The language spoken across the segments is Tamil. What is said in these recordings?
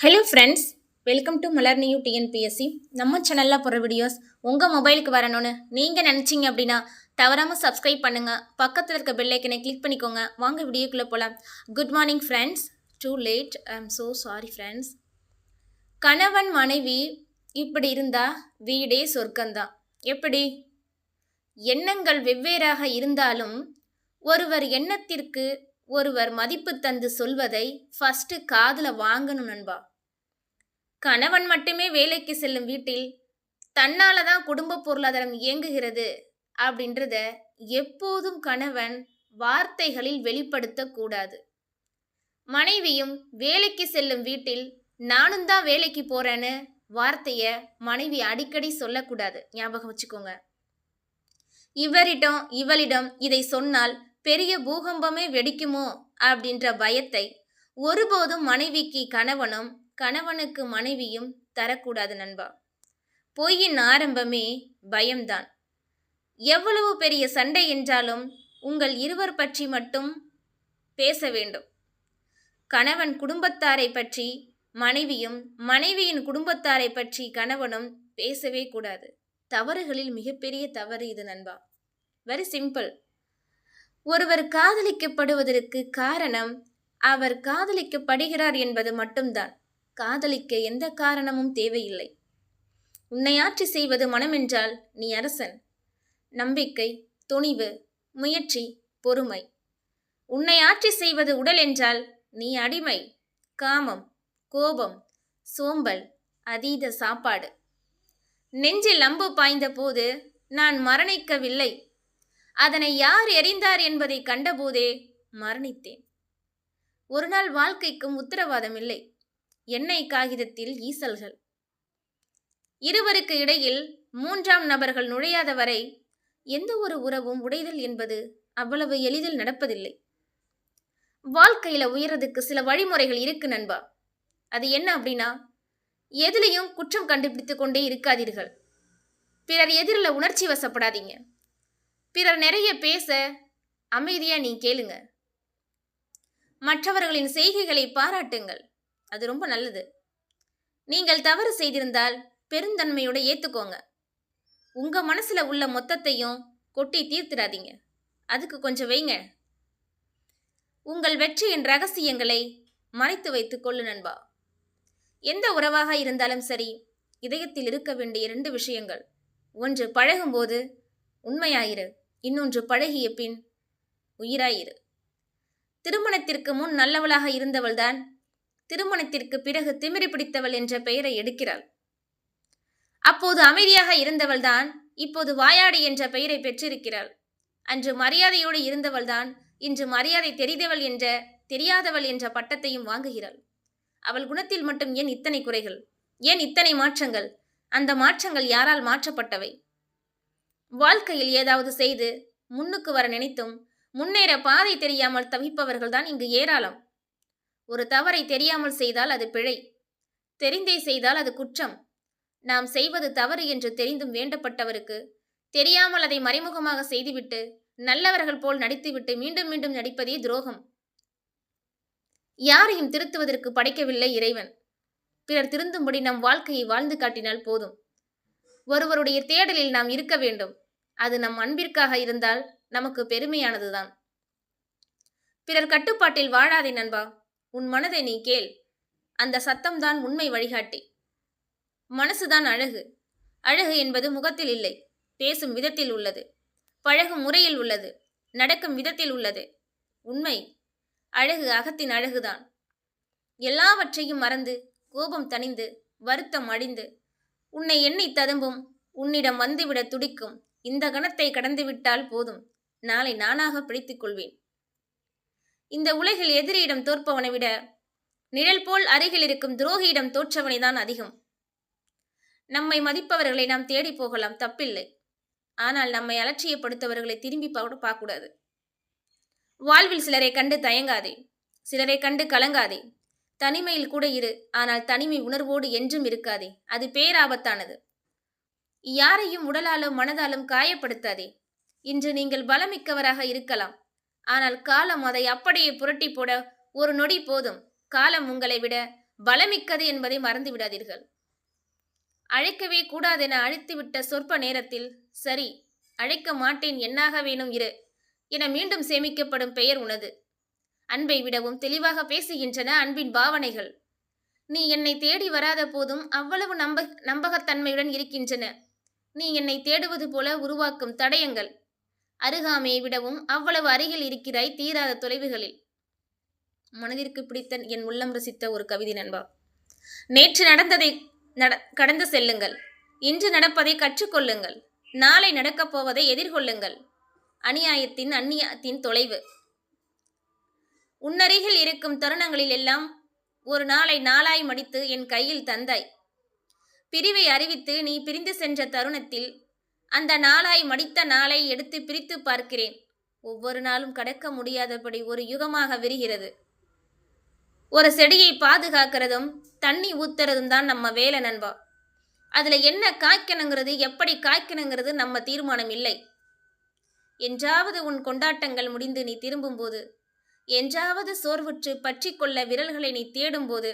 Hello friends welcome to Malar new TNPSC நம்ம சேனலில் போகிற வீடியோஸ் உங்கள் மொபைலுக்கு வரணும்னு நீங்கள் நினச்சிங்க அப்படின்னா தவறாமல் சப்ஸ்கிரைப் பண்ணுங்கள் பக்கத்தில் இருக்க பெல்லைக்கனை கிளிக் பண்ணிக்கோங்க. வாங்க வீடியோக்குள்ளே போகலாம் good morning friends too late I am so sorry friends கணவன் மனைவி இப்படி இருந்தால் வீடே சொர்க்கம்தான். எப்படி? எண்ணங்கள் வெவ்வேறாக இருந்தாலும் ஒருவர் எண்ணத்திற்கு ஒருவர் மதிப்பு தந்து சொல்வதை ஃபஸ்ட்டு காதில் வாங்கணும் நண்பா. கணவன் மட்டுமே வேலைக்கு செல்லும் வீட்டில் தன்னால தான் குடும்ப பொருளாதாரம் இயங்குகிறது அப்படின்றத எப்போதும் கணவன் வார்த்தைகளில் வெளிப்படுத்தக்கூடாது மனைவியும் வேலைக்கு செல்லும் வீட்டில் நானும் தான் வேலைக்கு போறேன்னு வார்த்தையை மனைவி அடிக்கடி சொல்லக்கூடாது. ஞாபகம் வச்சுக்கோங்க. இவரிடம் இவளிடம் இதை சொன்னால் பெரிய பூகம்பமே வெடிக்குமோ அப்படின்ற பயத்தை ஒருபோதும் மனைவிக்கு கணவனும் கணவனுக்கு மனைவியும் தரக்கூடாது நண்பா. பொய்யின் ஆரம்பமே பயம்தான். எவ்வளவு பெரிய சண்டை என்றாலும் உங்கள் இருவர் பற்றி மட்டும் பேச வேண்டும். கணவன் குடும்பத்தாரை பற்றி மனைவியும் மனைவியின் குடும்பத்தாரை பற்றி கணவனும் பேசவே கூடாது. தவறுகளில் மிகப்பெரிய தவறு இது நண்பா. வெரி சிம்பிள் ஒருவர் காதலிக்கப்படுவதற்கு காரணம் அவர் காதலிக்கப்படுகிறார் என்பது மட்டும்தான். காதலிக்க எந்த காரணமும் தேவையில்லை. உன்னை ஆட்சி செய்வது மனமென்றால் நீ அரசன். நம்பிக்கை துணிவு முயற்சி பொறுமை. உன்னை ஆட்சி செய்வது உடல் என்றால் நீ அடிமை காமம் கோபம் சோம்பல் அதீத சாப்பாடு. நெஞ்சில் அம்பு பாய்ந்த போது நான் மரணிக்கவில்லை. அதனை யார் எறிந்தார் என்பதை கண்டபோதே மரணித்தேன். ஒரு நாள் வாழ்க்கைக்கும் உத்தரவாதம் இல்லை. எண்ணெய் காகிதத்தில் ஈசல்கள். இருவருக்கு இடையில் மூன்றாம் நபர்கள் நுழையாத வரை எந்த ஒரு உறவும் உடைதல் என்பது அவ்வளவு எளிதில் நடப்பதில்லை. வாழ்க்கையில உயரதுக்கு சில வழிமுறைகள் இருக்கு நண்பா. அது என்ன அப்படின்னா எதுலையும் குற்றம் கண்டுபிடித்து கொண்டே இருக்காதீர்கள். பிறர் எதிரில் உணர்ச்சி வசப்படாதீங்க. பிறர் நிறைய பேச அமைதியா நீ கேளுங்க. மற்றவர்களின் செய்கைகளை பாராட்டுங்கள். அது ரொம்ப நல்லது. நீங்கள் தவறு செய்திருந்தால் பெருந்தன்மையோட ஏற்றுக்கோங்க உங்கள் மனசில் உள்ள மொத்தத்தையும் கொட்டி தீர்த்திடாதீங்க. அதுக்கு கொஞ்சம் வைங்க. உங்கள் வெற்றியின் ரகசியங்களை மறைத்து வைத்துக் கொள்ளு நண்பா. எந்த உறவாக இருந்தாலும் சரி இதயத்தில் இருக்க வேண்டிய இரண்டு விஷயங்கள். ஒன்று பழகும்போது உண்மையாயிரு இன்னொன்று பழகிய பின் உயிராயிரு. திருமணத்திற்கு முன் நல்லவளாக இருந்தவள்தான் திருமணத்திற்கு பிறகு திமிரி பிடித்தவள் என்ற பெயரை எடுக்கிறாள். அப்போது அமைதியாக இருந்தவள்தான் இப்போது வாயாடி என்ற பெயரை பெற்றிருக்கிறாள். அன்று மரியாதையோடு இருந்தவள்தான் இன்று மரியாதை தெரிந்தவள் என்ற தெரியாதவள் என்ற பட்டத்தையும் வாங்குகிறாள். அவள் குணத்தில் மட்டும் ஏன் இத்தனை குறைகள்? ஏன் இத்தனை மாற்றங்கள்? அந்த மாற்றங்கள் யாரால் மாற்றப்பட்டவை? வாழ்க்கையில் ஏதாவது செய்து முன்னுக்கு வர நினைத்தும் முன்னேற பாதை தெரியாமல் தவிப்பவர்கள்தான் இங்கு ஏராளம். ஒரு தவறை தெரியாமல் செய்தால் அது பிழை. தெரிந்தே செய்தால் அது குற்றம். நாம் செய்வது தவறு என்று தெரிந்தும் வேண்டப்பட்டவருக்கு தெரியாமல் அதை மறைமுகமாக செய்துவிட்டு நல்லவர்கள் போல் நடித்துவிட்டு மீண்டும் மீண்டும் நடிப்பதே துரோகம். யாரையும் திருத்துவதற்கு படைக்கவில்லை இறைவன். பிறர் திருந்தும்படி நம் வாழ்க்கையை வாழ்ந்து காட்டினால் போதும். ஒருவருடைய தேடலில் நாம் இருக்க வேண்டும். அது நம் அன்பிற்காக இருந்தால் நமக்கு பெருமையானதுதான். பிறர் கட்டுப்பாட்டில் வாழாதே நண்பா. உன் மனதை நீ கேள். அந்த சத்தம்தான் உண்மை வழிகாட்டி. மனசுதான் அழகு. அழகு என்பது முகத்தில் இல்லை பேசும் விதத்தில் உள்ளது. பழகும் முறையில் உள்ளது நடக்கும் விதத்தில் உள்ளது. உண்மை அழகு அகத்தின் அழகுதான். எல்லாவற்றையும் மறந்து கோபம் தணிந்து வருத்தம் அழிந்து உன்னை எண்ணி ததும்பும் உன்னிடம் வந்துவிட துடிக்கும் இந்த கணத்தை கடந்துவிட்டால் போதும். நாளை நானாக பிடித்துக் கொள்வேன். இந்த உலகில் எதிரியிடம் தோற்பவனை விட நிழல் போல் அருகில் இருக்கும் துரோகியிடம் தோற்றவனைதான் அதிகம். நம்மை மதிப்பவர்களை நாம் தேடி போகலாம் தப்பில்லை. ஆனால் நம்மை அலட்சியப்படுத்தவர்களை திரும்பி பார்க்கக்கூடாது. வாழ்வில் சிலரை கண்டு தயங்காதே. சிலரை கண்டு கலங்காதே. தனிமையில் கூட இரு ஆனால் தனிமை உணர்வோடு என்றும் இருக்காதே. அது பேராபத்தானது. யாரையும் உடலாலும் மனதாலும் காயப்படுத்தாதே. இன்று நீங்கள் பலமிக்கவராக இருக்கலாம். ஆனால் காலம் அதை அப்படியே புரட்டி போட ஒரு நொடி போதும். காலம் உங்களை விட பலமிக்கது என்பதை மறந்து விடாதீர்கள். அழைக்கவே கூடாதென அழைத்துவிட்ட சொற்ப நேரத்தில் சரி அழைக்க மாட்டேன் என்னாக வேணும் இரு என மீண்டும் சேமிக்கப்படும் பெயர் உனது. அன்பை விடவும் தெளிவாக பேசுகின்றன அன்பின் பாவனைகள். நீ என்னை தேடி வராத போதும் அவ்வளவு நம்ப நம்பகத்தன்மையுடன் இருக்கின்றன. நீ என்னை தேடுவது போல உருவாக்கும் தடயங்கள். அருகாமையை விடவும் அவ்வளவு அருகில் இருக்கிறாய் தீராத தொலைவுகளில். மனதிற்கு பிடித்த என் உள்ளம் ரசித்த ஒரு கவிதை நண்பா. நேற்று நடந்ததை நட கடந்து செல்லுங்கள். இன்று நடப்பதை கற்றுக்கொள்ளுங்கள். நாளை நடக்கப் போவதை எதிர்கொள்ளுங்கள். அநியாயத்தின் அந்நியத்தின் தொலைவு. உன்னருகில் இருக்கும் தருணங்களில் எல்லாம் ஒரு நாளை நாளாய் மடித்து என் கையில் தந்தாய். பிரிவை அறிவித்து நீ பிரிந்து சென்ற தருணத்தில் அந்த நாளாய் மடித்த நாளை எடுத்து பிரித்து பார்க்கிறேன். ஒவ்வொரு நாளும் கடக்க முடியாதபடி ஒரு யுகமாக விரிகிறது. ஒரு செடியை பாதுகாக்கிறதும் தண்ணி ஊத்துறதும் தான் நம்ம வேலை நண்பா. அதில் என்ன காய்க்கணுங்கிறது எப்படி காய்க்கணுங்கிறது நம்ம தீர்மானம் இல்லை. என்றாவது உன் கொண்டாட்டங்கள் முடிந்து நீ திரும்பும்போது என்றாவது சோர்வுற்று பற்றி கொள்ள விரல்களை நீ தேடும்போது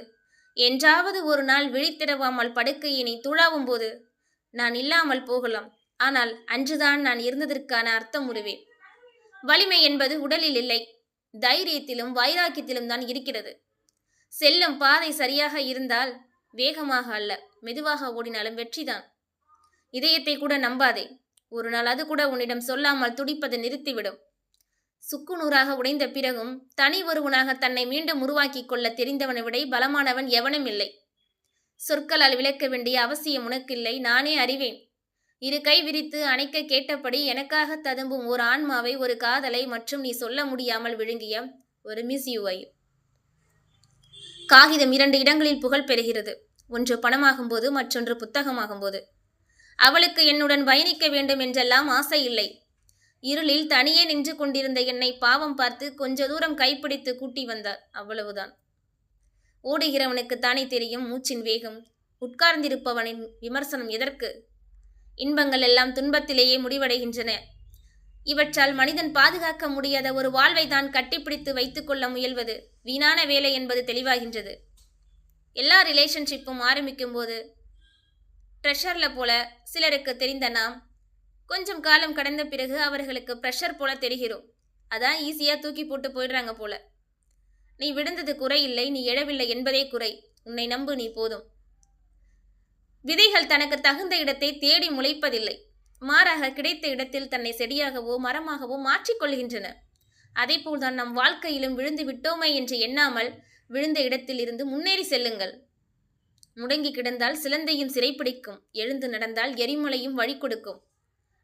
என்றாவது ஒரு நாள் விழித்திடவாமல் படுக்கையை நீ துழாவும் போது நான் இல்லாமல் போகலாம். ஆனால் அன்றுதான் நான் இருந்ததற்கான அர்த்தம் உருவேன் வலிமை என்பது உடலில் இல்லை தைரியத்திலும் வைராக்கியத்திலும் தான் இருக்கிறது. செல்லும் பாதை சரியாக இருந்தால் வேகமாக அல்ல மெதுவாக ஓடினாலும் வெற்றிதான். இதயத்தை கூட நம்பாதே ஒரு நாள் அது கூட உன்னிடம் சொல்லாமல் துடிப்பதை நிறுத்திவிடும். சுக்குநூறாக உடைந்த பிறகும் தனி ஒருவனாக தன்னை மீண்டும் உருவாக்கிக் கொள்ள தெரிந்தவனை விட பலமானவன் எவனும் இல்லை. சொற்களால் விளக்க வேண்டிய அவசியம் உனக்கில்லை நானே அறிவேன். இரு கை விரித்து அணைக்க கேட்டபடி எனக்காக ததும்பும் ஒரு ஆன்மாவை ஒரு காதலை மற்றும் நீ சொல்ல முடியாமல் விழுங்கிய ஒரு மிஸ் யூவை காகிதம் இரண்டு இடங்களில் புகழ் பெறுகிறது. ஒன்று பணமாகும்போது மற்றொன்று புத்தகமாகும்போது. அவளுக்கு என்னுடன் பயணிக்க வேண்டும் என்றெல்லாம் ஆசை இல்லை. இருளில் தனியே நின்று கொண்டிருந்த என்னை பாவம் பார்த்து கொஞ்ச தூரம் கைப்பிடித்து கூட்டி வந்தார் அவ்வளவுதான். ஓடுகிறவனுக்கு தானே தெரியும் மூச்சின் வேகம். உட்கார்ந்திருப்பவனின் விமர்சனம் எதற்கு? இன்பங்கள் எல்லாம் துன்பத்திலேயே முடிவடைகின்றன. இவற்றால் மனிதன் பாதுகாக்க முடியாத ஒரு வாழ்வை தான் கட்டிப்பிடித்து வைத்துக்கொள்ள முயல்வது வீணான வேலை என்பது தெளிவாகின்றது. எல்லா ரிலேஷன்ஷிப்பும் ஆரம்பிக்கும் போது ப்ரெஷரில் போல சிலருக்கு தெரிந்த நாம் கொஞ்சம் காலம் கடந்த பிறகு அவர்களுக்கு ப்ரெஷர் போல தெரிகிறோம். அதான் ஈஸியாக தூக்கி போட்டு போயிடுறாங்க போல. நீ விழுந்தது குறை இல்லை நீ எழவில்லை என்பதே குறை. உன்னை நம்பு நீ போதும். விதைகள் தனக்கு தகுந்த இடத்தை தேடி முளைப்பதில்லை. மாறாக கிடைத்த இடத்தில் தன்னை செடியாகவோ மரமாகவோ மாற்றிக்கொள்கின்றன அதேபோல்தான் நம் வாழ்க்கையிலும் விழுந்து விட்டோமே என்று எண்ணாமல் விழுந்த இடத்தில் இருந்து முன்னேறி செல்லுங்கள். முடங்கி கிடந்தால் சிலந்தையும் சிறைப்பிடிக்கும். எழுந்து நடந்தால் எரிமலையும் வழி கொடுக்கும்.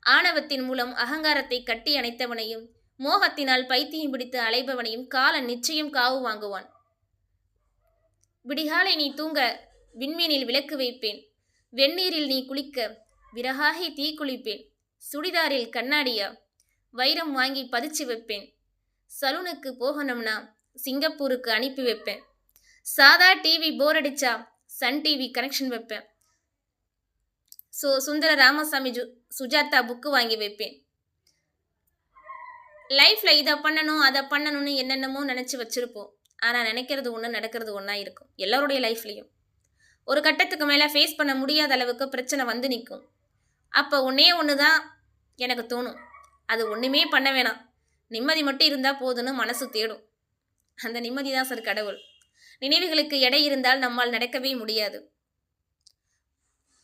ஆணவத்தின் மூலம் அகங்காரத்தை கட்டி அணைத்தவனையும் மோகத்தினால் பைத்தியம் பிடித்து அலைபவனையும் காலன் நிச்சயம் காவு வாங்குவான். விடிகாலை நீ தூங்க விண்மீனில் விளக்கு வைப்பேன். வெந்நீரில் நீ குளிக்க விறகாகி தீ குளிப்பேன். சுடிதாரில் கண்ணாடியா? வைரம் வாங்கி பதிச்சு வைப்பேன். சலூனுக்கு போகணும்னா சிங்கப்பூருக்கு அனுப்பி வைப்பேன். சாதா டிவி போர் அடிச்சா சன் டிவி கனெக்ஷன் வைப்பேன். ஸோ சுந்தர ராமசாமி ஜு சுஜாதா புக்கு வாங்கி வைப்பேன். லைஃப்பில் இதை பண்ணணும் அதை பண்ணணும்னு என்னென்னமோ நினச்சி வச்சுருப்போம். ஆனால் நினைக்கிறது ஒன்று நடக்கிறது ஒன்றா இருக்கும். எல்லோருடைய லைஃப்லேயும் ஒரு கட்டத்துக்கு மேலே ஃபேஸ் பண்ண முடியாத அளவுக்கு பிரச்சனை வந்து நிற்கும் அப்போ ஒன்றே ஒன்று தான் எனக்கு தோணும். அது ஒன்றுமே பண்ண வேணாம். நிம்மதி மட்டும் இருந்தால் போதுன்னு மனசு தேடும். அந்த நிம்மதி தான் சார் கடவுள். நினைவுகளுக்கு எடை இருந்தால் நம்மால் நடக்கவே முடியாது.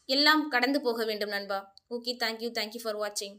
எல்லாம் கடந்து போக வேண்டும் நண்பா. ஓகே தேங்க்யூ தேங்க்யூ ஃபார் வாட்சிங்